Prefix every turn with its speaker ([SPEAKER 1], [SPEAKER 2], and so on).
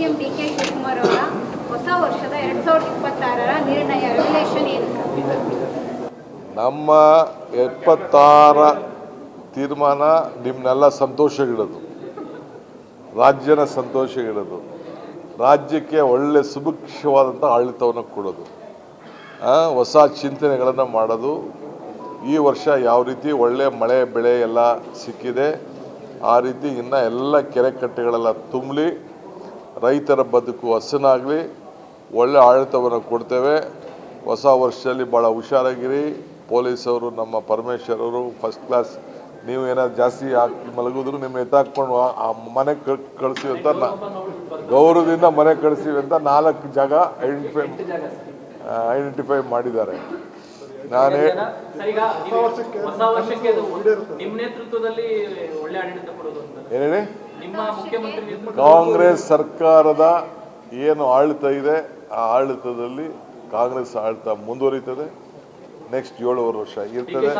[SPEAKER 1] CM D K Shivakumar ಅವರ ಹೊಸ ವರ್ಷದ ಎರಡ್ ಸಾವಿರದ ಇಪ್ಪತ್ತಾರರ ನಿರ್ಣಯ ರೆಗ್ಯುಲೇಷನ್ ಏನು?
[SPEAKER 2] ನಮ್ಮ ಎಪ್ಪತ್ತಾರ ತೀರ್ಮಾನ ನಿಮ್ಮನ್ನೆಲ್ಲ ಸಂತೋಷಗಿಡೋದು ರಾಜ್ಯನ ಸಂತೋಷಗಿಡೋದು ರಾಜ್ಯಕ್ಕೆ ಒಳ್ಳೆ ಸುಭಿಕ್ಷವಾದಂಥ ಆಡಳಿತವನ್ನು ಕೊಡೋದು. ಹೊಸ ಚಿಂತನೆಗಳನ್ನು ಮಾಡೋದು. ಈ ವರ್ಷ ಯಾವ ರೀತಿ ಒಳ್ಳೆ ಮಳೆ, ಬೆಳೆ ಎಲ್ಲ ಸಿಕ್ಕಿದೆ, ಆ ರೀತಿ ಇನ್ನು ಎಲ್ಲ ಕೆರೆ ಕಟ್ಟೆಗಳೆಲ್ಲ ತುಂಬಲಿ. ರೈತರ ಬದುಕು ಹಸನಾಗಲಿ ಒಳ್ಳೆ ಆಡಳಿತವನ್ನು ಕೊಡ್ತೇವೆ. ಹೊಸ ವರ್ಷದಲ್ಲಿ ಭಾಳ ಹುಷಾರಾಗಿರಿ. ಪೊಲೀಸವರು ನಮ್ಮ ಪರಮೇಶ್ವರ್ ಅವರು ಫಸ್ಟ್ ಕ್ಲಾಸ್ ನೀವು ಏನಾದ್ರು ಜಾಸ್ತಿ ಹಾಕಿ ಮಲಗಿದ್ರು ನಿಮ್ಮ ಎತ್ತಾಕೊಂಡು ಆ- ಮನೆ ಕಳಿಸಿವಿ ಅಂತ ನಾ- ಗೌರವದಿಂದ ಮನೆ ಕಳಿಸಿವಿ ಅಂತ ನಾಲ್ಕು ಜಾಗ ಐಡೆಂಟಿಫೈ ಐಡೆಂಟಿಫೈ ಮಾಡಿದ್ದಾರೆ. ನಾನೇ ಏನು ಹೇಳಿ? ಕಾಂಗ್ರೆಸ್ ಸರ್ಕಾರದ ಏನು ಆಳ್ತ ಇದೆ ಆ ಆಳ್ತದಲ್ಲಿ ಕಾಂಗ್ರೆಸ್ ಆಳ್ತ ಮುಂದುವರಿತದೆ. ನೆಕ್ಸ್ಟ್ ಏಳುವರೆ ವರ್ಷ ಇರ್ತದೆ.